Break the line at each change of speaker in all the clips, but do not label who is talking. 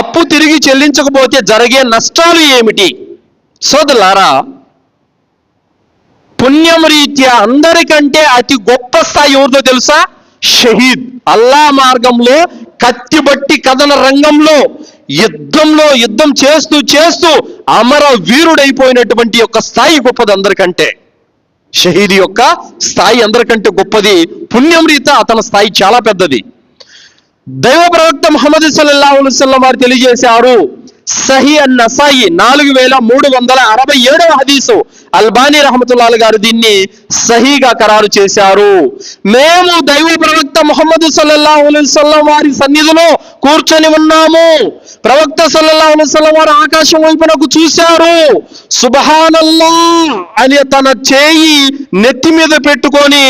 అప్పు తిరిగి చెల్లించకపోతే జరిగే నష్టాలు ఏమిటి? సోదరులారా పుణ్యం రీత్యా అందరికంటే అతి గొప్ప స్థాయి ఎవరిదో తెలుసా? షహీద్. అల్లా మార్గంలో కత్తి బట్టి కథన రంగంలో యుద్ధంలో యుద్ధం చేస్తూ చేస్తూ అమర వీరుడైపోయినటువంటి యొక్క స్థాయి గొప్పది అందరికంటే. షహీద్ యొక్క స్థాయి అందరికంటే గొప్పది పుణ్యం రీత అతని స్థాయి చాలా పెద్దది. దైవ ప్రవక్త ముహమ్మద్ సల్లల్లాహు వారు తెలియజేశారు. సహీ అన్న నసాయి నాలుగు వేల మూడు వందల అరవై ఏడవ హదీసు. అల్బానీ రహమతుల్లాల్ గారు దీన్ని సహీగా ఖరారు చేశారు. మేము దైవ ప్రవక్త ముహమ్మద్ సల్లల్లాహు వారి సన్నిధిలో కూర్చొని ఉన్నాము. ప్రవక్త సల్లల్లాహు వారు ఆకాశం వైపునకు చూశారు. సుబహానల్లా అని తన చేయి నెత్తి మీద పెట్టుకొని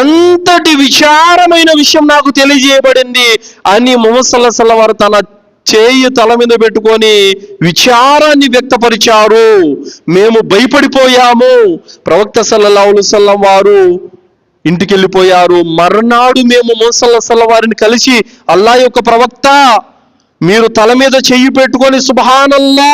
ఎంతటి విచారమైన విషయం నాకు తెలియజేయబడింది అని ముహమ్మద్ వారు తన చేయి తల మీద పెట్టుకొని విచారాన్ని వ్యక్తపరిచారు. మేము భయపడిపోయాము. ప్రవక్త సల్లల్లాహు వారు ఇంటికి వెళ్ళిపోయారు మర్నాడు మేము మోసల్ల వారిని కలిసి అల్లా యొక్క ప్రవక్త మీరు తల మీద చెయ్యి పెట్టుకొని సుభానల్లా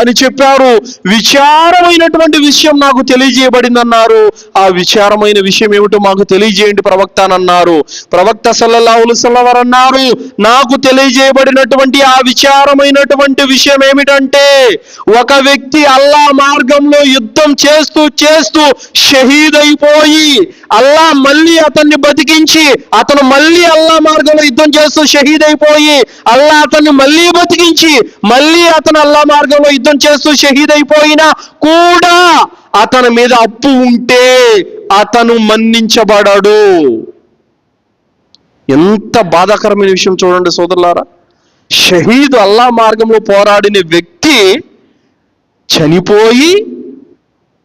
అని చెప్పారు. విచారమైనటువంటి విషయం నాకు తెలియజేయబడింది అన్నారు ఆ విచారమైన విషయం ఏమిటో మాకు తెలియజేయండి ప్రవక్త అని అన్నారు ప్రవక్త సల్లల్లాహులు సల్లవారు అన్నారు నాకు తెలియజేయబడినటువంటి ఆ విచారమైనటువంటి విషయం ఏమిటంటే ఒక వ్యక్తి అల్లా మార్గంలో యుద్ధం చేస్తూ చేస్తూ షహీద్ అయిపోయి అల్లా మళ్ళీ అతన్ని బతికించి అతను మళ్ళీ అల్లా మార్గంలో యుద్ధం చేస్తూ షహీద్ అయిపోయి అల్లా అతన్ని మళ్ళీ బతికించి మళ్ళీ అతను అల్లా మార్గంలో యుద్ధం చేస్తూ షహీద్ అయిపోయినా కూడా అతని మీద అప్పు ఉంటే అతను మన్నించబడడు. ఎంత బాధాకరమైన విషయం చూడండి సోదరులారా. షహీద్ అల్లా మార్గంలో పోరాడిన వ్యక్తి చనిపోయి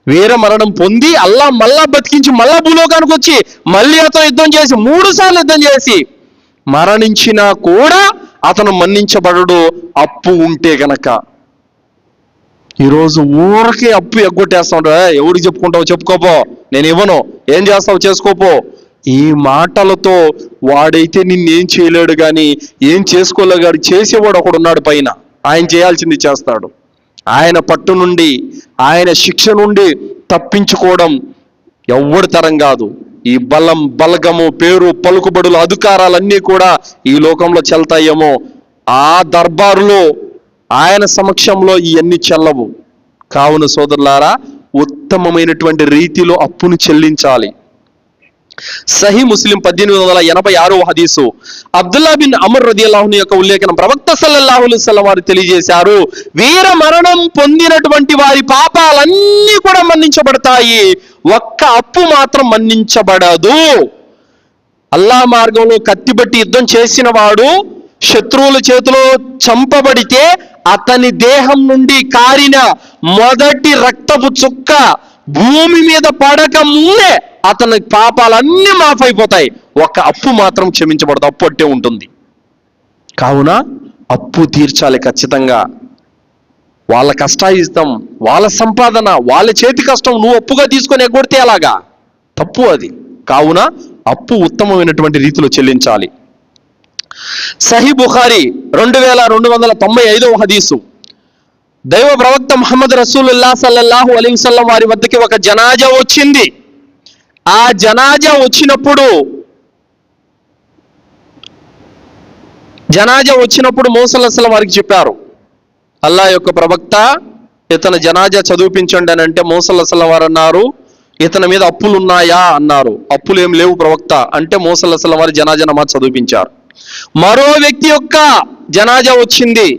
వీర మరణం పొంది అల్లా మళ్ళా బతికించి మళ్ళా భూలోకానికి వచ్చి మళ్ళీ అతను యుద్ధం చేసి మూడు సార్లు యుద్ధం చేసి మరణించినా కూడా అతను మన్నించబడడు. అప్పు ఉంటే గనక. ఈరోజు ఊరికే అప్పు ఎగ్గొట్టేస్తాడు. "ఏ, ఎవరికి చెప్పుకుంటావు చెప్పుకోపో. నేను ఇవ్వను. ఏం చేస్తావు చేసుకోపో. ఈ మాటలతో వాడైతే నిన్నేం చేయలేడు కానీ ఏం చేసుకోలేగాడు చేసేవాడు ఒకడు ఉన్నాడు పైన. ఆయన చేయాల్సింది చేస్తాడు. ఆయన పట్టు నుండి ఆయన శిక్ష నుండి తప్పించుకోవడం ఎవ్వరి తరం కాదు. ఈ బలం బలగము పేరు పలుకుబడులు అధికారాలన్నీ కూడా ఈ లోకంలో చెల్తాయేమో. ఆ దర్బారులో ఆయన సమక్షంలో ఇవన్నీ చెల్లవు. కావున సోదరులారా ఉత్తమమైనటువంటి రీతిలో అప్పును చెల్లించాలి. సహీ ముస్లిం పద్దెనిమిది వందల ఎనభై ఆరో హదీసు. అబ్దుల్లా బిన్ అమర్ రదియల్లాహుని యొక్క ఉల్లేఖనం ప్రవక్త సల్లల్లాహు అలైహి వారు తెలియజేశారు వీర మరణం పొందినటువంటి వారి పాపాలన్నీ కూడా మన్నించబడతాయి. ఒక్క అప్పు మాత్రం మన్నించబడదు. అల్లా మార్గంలో కత్తిబట్టి యుద్ధం చేసిన వాడు శత్రువుల చేతిలో చంపబడితే అతని దేహం నుండి కారిన మొదటి రక్తపు చుక్క భూమి మీద పడక ముందే అతని పాపాలన్నీ మాఫ్ అయిపోతాయి ఒక అప్పు మాత్రం క్షమించబడదు అప్పు అట్టే ఉంటుంది. కావున అప్పు తీర్చాలి ఖచ్చితంగా. వాళ్ళ కష్టాయిస్తాం వాళ్ళ సంపాదన వాళ్ళ చేతి కష్టం నువ్వు అప్పుగా తీసుకొని ఎగ్గొడితే అలాగా తప్పు అది. కావున అప్పు ఉత్తమమైనటువంటి రీతిలో చెల్లించాలి. సహీ బుఖారి రెండు వేల రెండు వందల తొంభై ఐదవ హదీసు. దైవ ప్రవక్త మహమ్మద్ రసూలుల్లా సల్లల్లాహు అలీ వసల్లం వారి వద్దకి ఒక జనాజా వచ్చింది. ఆ జనాజా వచ్చినప్పుడు జనాజా వచ్చినప్పుడు మోసలసల వారికి చెప్పారు. అల్లా యొక్క ప్రవక్త ఇతను జనాజా చదివించండి అని అంటే మోసలసల వారు అన్నారు. ఇతని మీద అప్పులు ఉన్నాయా అన్నారు. అప్పులు ఏం లేవు ప్రవక్త. అంటే మోసలసల వారి జనాజా నమాజ్ చదివించారు మరో వ్యక్తి యొక్క జనాజా వచ్చింది.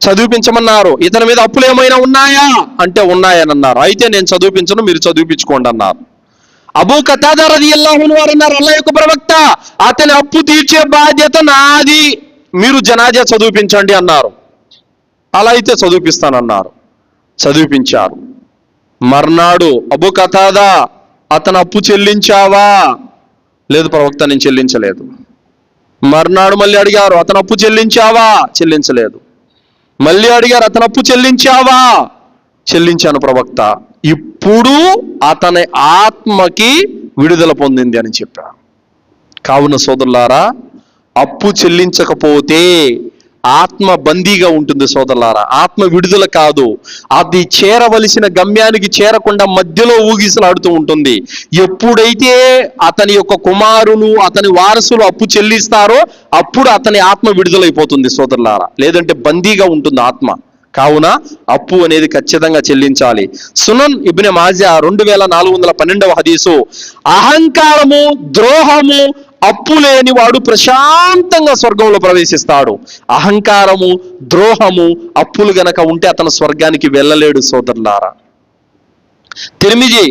చదివించమన్నారు ఇతని మీద అప్పులు ఏమైనా ఉన్నాయా? అంటే ఉన్నాయని అన్నారు. అయితే నేను చదివించను మీరు చదివించుకోండి అన్నారు. అబూ కథాదారది రదియల్లాహు అన్హు వారు అన్నారు అల్లా యొక్క ప్రవక్త అతని అప్పు తీర్చే బాధ్యత నాది. మీరు జనాజా చదివిపించండి అన్నారు. అలా అయితే చదివిపిస్తానన్నారు. చదివిపించారు. మర్నాడు అబు కతాదా అతను అప్పు చెల్లించావా? లేదు ప్రవక్త నేను చెల్లించలేదు. మర్నాడు మళ్ళీ అడిగారు అతను అప్పు చెల్లించావా? చెల్లించలేదు. మళ్ళీ అడిగారు అతను అప్పు చెల్లించావా? చెల్లించాను ప్రవక్త. అప్పుడు అతని ఆత్మకి విడుదల పొందింది అని చెప్పారు కావున సోదరులారా అప్పు చెల్లించకపోతే ఆత్మ బందీగా ఉంటుంది సోదరులారా. ఆత్మ విడుదల కాదు. అది చేరవలసిన గమ్యానికి చేరకుండా మధ్యలో ఊగిసలాడుతూ ఉంటుంది. ఎప్పుడైతే అతని యొక్క కుమారులు అతని వారసులు అప్పు చెల్లిస్తారో అప్పుడు అతని ఆత్మ విడుదలైపోతుంది సోదరులారా. లేదంటే బందీగా ఉంటుంది ఆత్మ. కావున అప్పు అనేది ఖచ్చితంగా చెల్లించాలి. సునన్ ఇబ్నె మాజా రెండు వేల నాలుగు వందల పన్నెండవ హదీసు అహంకారము ద్రోహము అప్పు లేని వాడు ప్రశాంతంగా స్వర్గంలో ప్రవేశిస్తాడు. అహంకారము ద్రోహము అప్పులు గనక ఉంటే అతను స్వర్గానికి వెళ్ళలేడు సోదరులారా. తిరిమిజి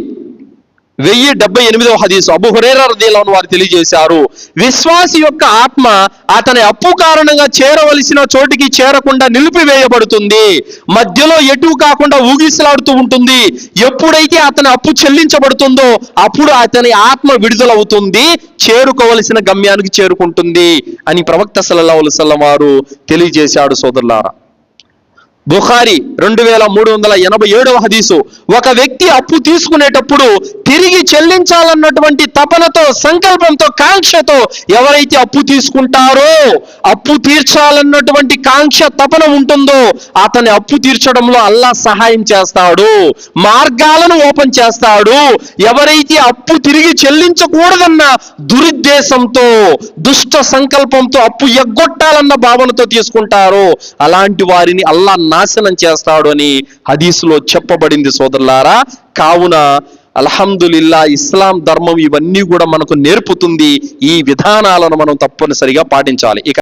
వెయ్యి డెబ్బై ఎనిమిదవ హదీసు. అబు హురేరా వారు తెలియజేశారు. విశ్వాసి యొక్క ఆత్మ అతని అప్పు కారణంగా చేరవలసిన చోటికి చేరకుండా నిలిపివేయబడుతుంది. మధ్యలో ఎటు కాకుండా ఊగిసలాడుతూ ఉంటుంది. ఎప్పుడైతే అతని అప్పు చెల్లించబడుతుందో అప్పుడు అతని ఆత్మ విడుదలవుతుంది. చేరుకోవలసిన గమ్యానికి చేరుకుంటుంది అని ప్రవక్త సల్లల్లాహు అలైహి వారు తెలియజేశాడు సోదరులారా. బుఖారి రెండు వేల మూడు వందల ఎనభై ఏడవ హదీసు. ఒక వ్యక్తి అప్పు తీసుకునేటప్పుడు తిరిగి చెల్లించాలన్నటువంటి తపనతో సంకల్పంతో కాంక్షతో ఎవరైతే అప్పు తీసుకుంటారో అప్పు తీర్చాలన్నటువంటి కాంక్ష తపన ఉంటుందో అతని అప్పు తీర్చడంలో అల్లా సహాయం చేస్తాడు. మార్గాలను ఓపెన్ చేస్తాడు. ఎవరైతే అప్పు తిరిగి చెల్లించకూడదన్న దురుద్దేశంతో దుష్ట సంకల్పంతో అప్పు ఎగ్గొట్టాలన్న భావనతో తీసుకుంటారో అలాంటి వారిని అల్లా నాశనం చేస్తాడు అని హదీసులో చెప్పబడింది సోదరులారా. కావున అల్హమ్దులిల్లా ఇస్లాం ధర్మం ఇవన్నీ కూడా మనకు నేర్పుతుంది. ఈ విధానాలను మనం తప్పనిసరిగా పాటించాలి. ఇక